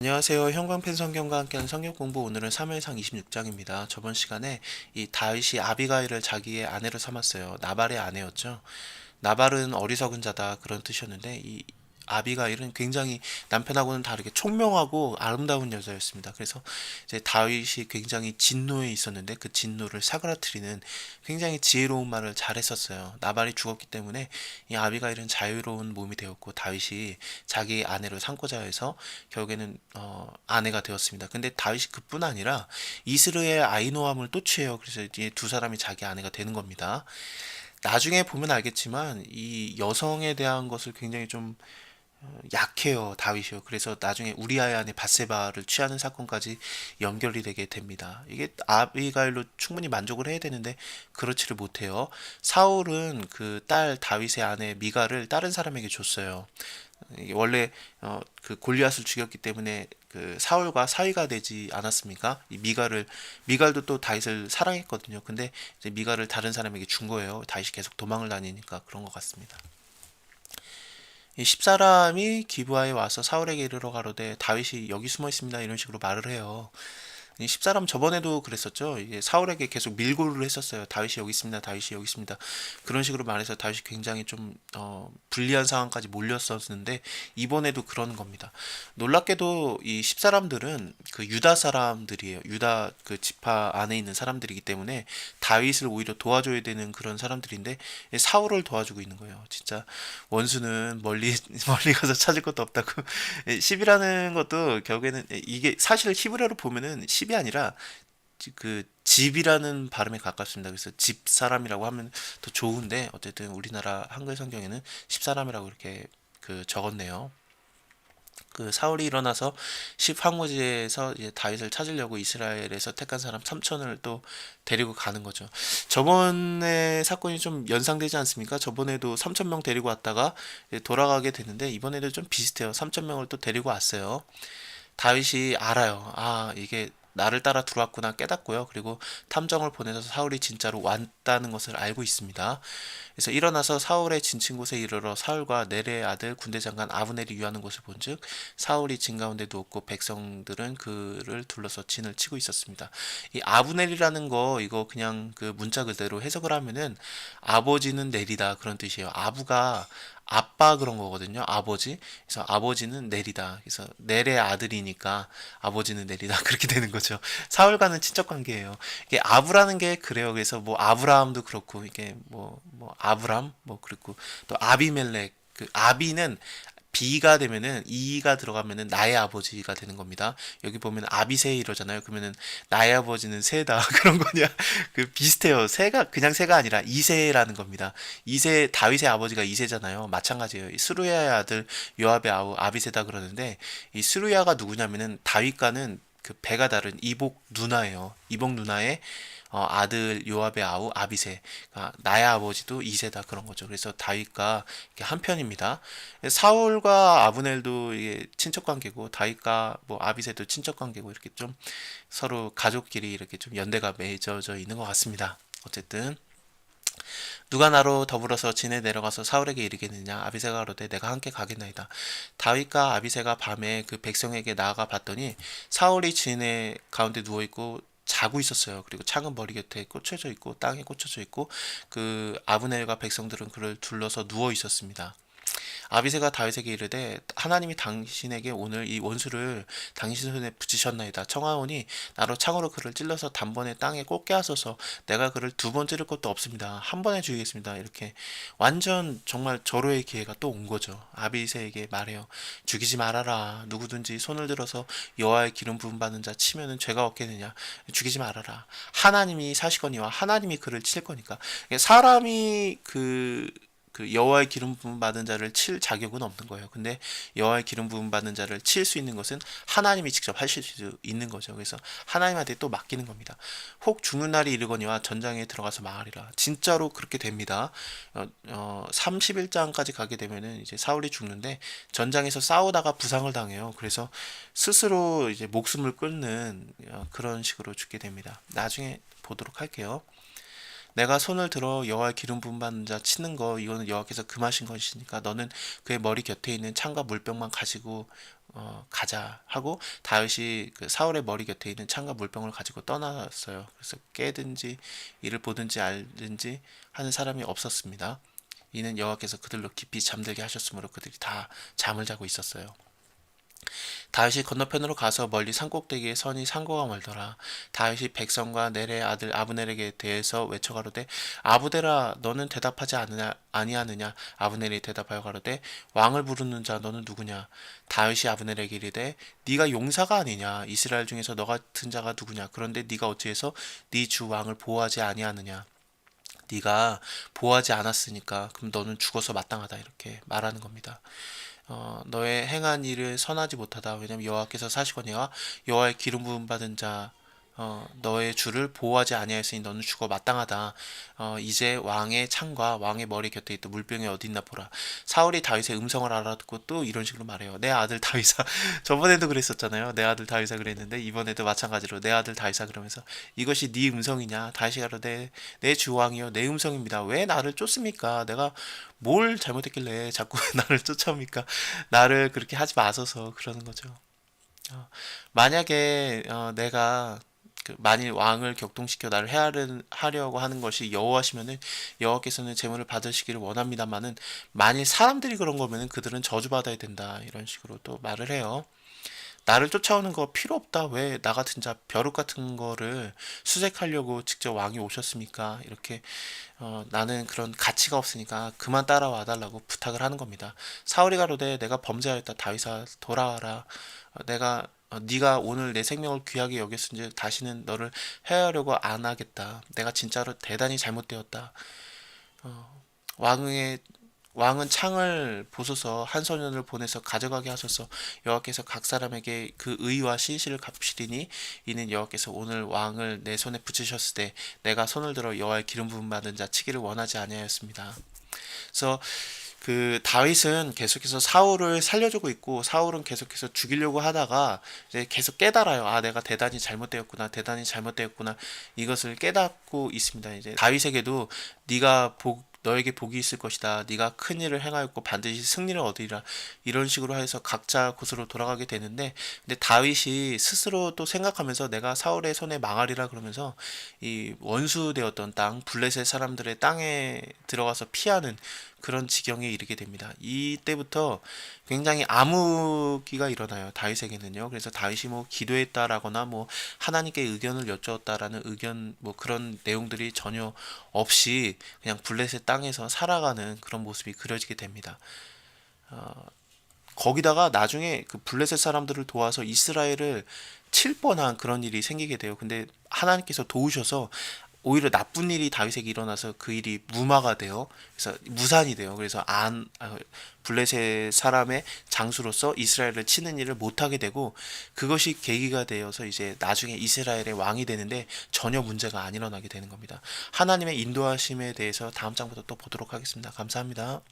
안녕하세요. 형광펜 성경과 함께하는 성경 공부 오늘은 3회상 26장입니다. 저번 시간에 이 다윗이 아비가일을 자기의 아내로 삼았어요. 나발의 아내였죠. 나발은 어리석은 자다 그런 뜻이었는데 이 아비가일은 굉장히 남편하고는 다르게 총명하고 아름다운 여자였습니다. 그래서 이제 다윗이 굉장히 진노에 있었는데 그 진노를 사그라뜨리는 굉장히 지혜로운 말을 잘했었어요. 나발이 죽었기 때문에 이 아비가일은 자유로운 몸이 되었고 다윗이 자기 아내로 삼고자 해서 결국에는 어, 아내가 되었습니다. 근데 다윗이 그뿐 아니라 이스르의 아이노함을 또 취해요. 그래서 이제 두 사람이 자기 아내가 되는 겁니다. 나중에 보면 알겠지만 이 여성에 대한 것을 굉장히 좀 어, 약해요 다윗이요. 그래서 나중에 우리아의 아내 바세바를 취하는 사건까지 연결이 되게 됩니다. 이게 아비가일로 충분히 만족을 해야 되는데 그렇지를 못해요. 사울은 그 딸 다윗의 아내 미가를 다른 사람에게 줬어요. 원래 어, 그 골리앗을 죽였기 때문에 그 사울과 사위가 되지 않았습니까? 이 미갈을 미갈도 또 다윗을 사랑했거든요. 근데 이제 미갈을 다른 사람에게 준 거예요. 다윗이 계속 도망을 다니니까 그런 것 같습니다. 이 십사람이 기브아에 와서 사울에게 이르러 가로되 다윗이 여기 숨어 있습니다. 이런 식으로 말을 해요. 이 십사람 저번에도 그랬었죠. 이게 사울에게 계속 밀고를 했었어요. 다윗이 여기 있습니다. 다윗이 여기 있습니다. 그런 식으로 말해서 다윗이 굉장히 좀 어, 불리한 상황까지 몰렸었는데 이번에도 그러는 겁니다. 놀랍게도 이 십사람들은 그 유다 사람들이에요. 유다 그 지파 안에 있는 사람들이기 때문에 다윗을 오히려 도와줘야 되는 그런 사람들인데 사울을 도와주고 있는 거예요. 진짜 원수는 멀리 멀리 가서 찾을 것도 없다고 10이라는 것도 결국에는 이게 사실 히브리어로 보면은 10이 아니라 그 집이라는 발음에 가깝습니다. 그래서 집 사람이라고 하면 더 좋은데 어쨌든 우리나라 한글 성경에는 십사람이라고 이렇게 그 적었네요. 그 사울이 일어나서 십 황무지에서 이제 다윗을 찾으려고 이스라엘에서 택한 사람 3천을 또 데리고 가는 거죠. 저번에 사건이 좀 연상되지 않습니까? 저번에도 3천 명 데리고 왔다가 돌아가게 되는데 이번에도 좀 비슷해요. 3천 명을 또 데리고 왔어요. 다윗이 알아요. 아, 이게 나를 따라 들어왔구나 깨닫고요. 그리고 탐정을 보내서 사울이 진짜로 왔다는 것을 알고 있습니다. 그래서 일어나서 사울의 진친 곳에 이르러 사울과 네레의 아들 군대 장관 아브넬이 유하는 곳을 본즉 사울이 진 가운데 누웠고 백성들은 그를 둘러서 진을 치고 있었습니다. 이 아브넬이라는 거 이거 그냥 그 문자 그대로 해석을 하면은 아버지는 내리다 그런 뜻이에요. 아부가 아빠 그런 거거든요. 아버지. 그래서 아버지는 내리다. 그래서 넬의 아들이니까 아버지는 내리다. 그렇게 되는 거죠. 사울과는 친척 관계예요. 이게 아브라는 게 그래요. 그래서 뭐 아브라함도 그렇고 이게 뭐뭐 아브람 뭐 그리고 또 아비멜렉 그 아비는 B가 되면은 E가 들어가면은 나의 아버지가 되는 겁니다. 여기 보면 아비세 이러잖아요. 그러면은 나의 아버지는 세다 그런 거냐? 그 비슷해요. 세가 그냥 세가 아니라 이세라는 겁니다. 이세 다윗의 아버지가 이세잖아요. 마찬가지예요. 이 스루야의 아들 요압의 아우 아비세다 그러는데 이 스루야가 누구냐면은 다윗과는 그 배가 다른 이복 누나예요. 이복 누나의 어, 아들 요압의 아우 아비세, 아, 나의 아버지도 이세다 그런 거죠. 그래서 다윗과 한 편입니다. 사울과 아브넬도 친척 관계고 다윗과 뭐 아비세도 친척 관계고 이렇게 좀 서로 가족끼리 이렇게 좀 연대가 맺어져 있는 것 같습니다. 어쨌든 누가 나로 더불어서 진에 내려가서 사울에게 이르겠느냐 아비새가 가로되 내가 함께 가겠나이다 다윗과 아비새가 밤에 그 백성에게 나아가 봤더니 사울이 진에 가운데 누워 있고 자고 있었어요. 그리고 창은 머리 곁에 꽂혀져 있고 땅에 꽂혀져 있고 그 아브넬과 백성들은 그를 둘러서 누워 있었습니다. 아비새가 다윗에게 이르되 하나님이 당신에게 오늘 이 원수를 당신 손에 붙이셨나이다. 청하오니 나로 창으로 그를 찔러서 단번에 땅에 꽂게 하소서. 내가 그를 두 번 찌를 것도 없습니다. 한 번에 죽이겠습니다. 이렇게 완전 정말 절호의 기회가 또 온 거죠. 아비새에게 말해요. 죽이지 말아라. 누구든지 손을 들어서 여호와의 기름 부음 받는 자 치면은 죄가 없겠느냐. 죽이지 말아라. 하나님이 사시거니와 하나님이 그를 칠 거니까. 사람이 그 그 여호와의 기름 부음 받은 자를 칠 자격은 없는 거예요. 근데 여호와의 기름 부음 받는 자를 칠 수 있는 것은 하나님이 직접 하실 수 있는 거죠. 그래서 하나님한테 또 맡기는 겁니다. 혹 죽는 날이 이르거니와 전장에 들어가서 망하리라. 진짜로 그렇게 됩니다. 어, 어 31장까지 가게 되면은 이제 사울이 죽는데 전장에서 싸우다가 부상을 당해요. 그래서 스스로 이제 목숨을 끊는 어, 그런 식으로 죽게 됩니다. 나중에 보도록 할게요. 내가 손을 들어 여호와의 기름 부음 받는 자 치는 거 이거는 여호와께서 금하신 것이니까 너는 그의 머리 곁에 있는 창과 물병만 가지고 어, 가자 하고 다윗이 그 사울의 머리 곁에 있는 창과 물병을 가지고 떠났어요. 그래서 깨든지 이를 보든지 알든지 하는 사람이 없었습니다. 이는 여호와께서 그들로 깊이 잠들게 하셨으므로 그들이 다 잠을 자고 있었어요. 다윗이 건너편으로 가서 멀리 산꼭대기에 선이 상고가 멀더라. 다윗이 백성과 넬의 아들 아브넬에게 대해서 외쳐 가로되 아부데라 너는 대답하지 않으냐 아니하느냐? 아브넬이 대답하여 가로되 왕을 부르는 자 너는 누구냐? 다윗이 아브넬에게 이르되 네가 용사가 아니냐? 이스라엘 중에서 너 같은 자가 누구냐? 그런데 네가 어찌해서 네 주 왕을 보호하지 아니하느냐? 네가 보호하지 않았으니까 그럼 너는 죽어서 마땅하다. 이렇게 말하는 겁니다. 어, 너의 행한 일을 선하지 못하다. 왜냐하면 여호와께서 사시거니와 여호와의 기름 부음 받은 자 어, 너의 주를 보호하지 아니하였으니 너는 죽어 마땅하다. 어, 이제 왕의 창과 왕의 머리 곁에 있던 물병이 어디 있나 보라. 사울이 다윗의 음성을 알아듣고 또 이런 식으로 말해요. 내 아들 다윗아. 저번에도 그랬었잖아요. 내 아들 다윗아 그랬는데 이번에도 마찬가지로 내 아들 다윗아 그러면서 이것이 네 음성이냐? 다윗이 가로되 내 주왕이요 내 음성입니다. 왜 나를 쫓습니까? 내가 뭘 잘못했길래 자꾸 나를 쫓아옵니까? 나를 그렇게 하지 마소서 그러는 거죠. 어, 만약에 어, 내가 그 만일 왕을 격동시켜 나를 해하려, 하려고 하는 것이 여호와시면은 여호와께서는 재물을 받으시기를 원합니다만은 만일 사람들이 그런 거면은 그들은 저주받아야 된다 이런 식으로 또 말을 해요. 나를 쫓아오는 거 필요 없다. 왜 나 같은 자 벼룩 같은 거를 수색하려고 직접 왕이 오셨습니까? 이렇게 어, 나는 그런 가치가 없으니까 그만 따라와 달라고 부탁을 하는 겁니다. 사울이 가로되 내가 범죄하였다. 다윗아 돌아와라. 어, 내가 어, 네가 오늘 내 생명을 귀하게 여겼은지 다시는 너를 해하려고 안 하겠다. 내가 진짜로 대단히 잘못되었다. 어, 왕의 왕은 창을 보소서 한 소년을 보내서 가져가게 하소서 여호와께서 각 사람에게 그 의와 시실을 갚으시리니 이는 여호와께서 오늘 왕을 내 손에 붙이셨을 때 내가 손을 들어 여호와의 기름 부음 받은 자 치기를 원하지 아니하였습니다. 그래서 그 다윗은 계속해서 사울을 살려주고 있고 사울은 계속해서 죽이려고 하다가 이제 계속 깨달아요. 아 내가 대단히 잘못되었구나, 대단히 잘못되었구나 이것을 깨닫고 있습니다. 이제 다윗에게도 네가 복 너에게 복이 있을 것이다. 네가 큰 일을 행하였고 반드시 승리를 얻으리라. 이런 식으로 해서 각자 곳으로 돌아가게 되는데 근데 다윗이 스스로 또 생각하면서 내가 사울의 손에 망하리라 그러면서 이 원수 되었던 땅 블레셋 사람들의 땅에 들어가서 피하는 그런 지경에 이르게 됩니다. 이때부터 굉장히 암흑기가 일어나요. 다윗에게는요. 그래서 다윗이 뭐 기도했다라거나 뭐 하나님께 의견을 여쭈었다라는 의견 뭐 그런 내용들이 전혀 없이 그냥 블레셋 땅 에서 살아가는 그런 모습이 그려지게 됩니다. 어, 거기다가 나중에 그 블레셋 사람들을 도와서 이스라엘을 칠 뻔한 그런 일이 생기게 돼요. 근데 하나님께서 도우셔서 오히려 나쁜 일이 다윗에게 일어나서 그 일이 무마가 돼요. 그래서 무산이 돼요. 그래서 안 아, 블레셋 사람의 장수로서 이스라엘을 치는 일을 못 하게 되고 그것이 계기가 되어서 이제 나중에 이스라엘의 왕이 되는데 전혀 문제가 안 일어나게 되는 겁니다. 하나님의 인도하심에 대해서 다음 장부터 또 보도록 하겠습니다. 감사합니다.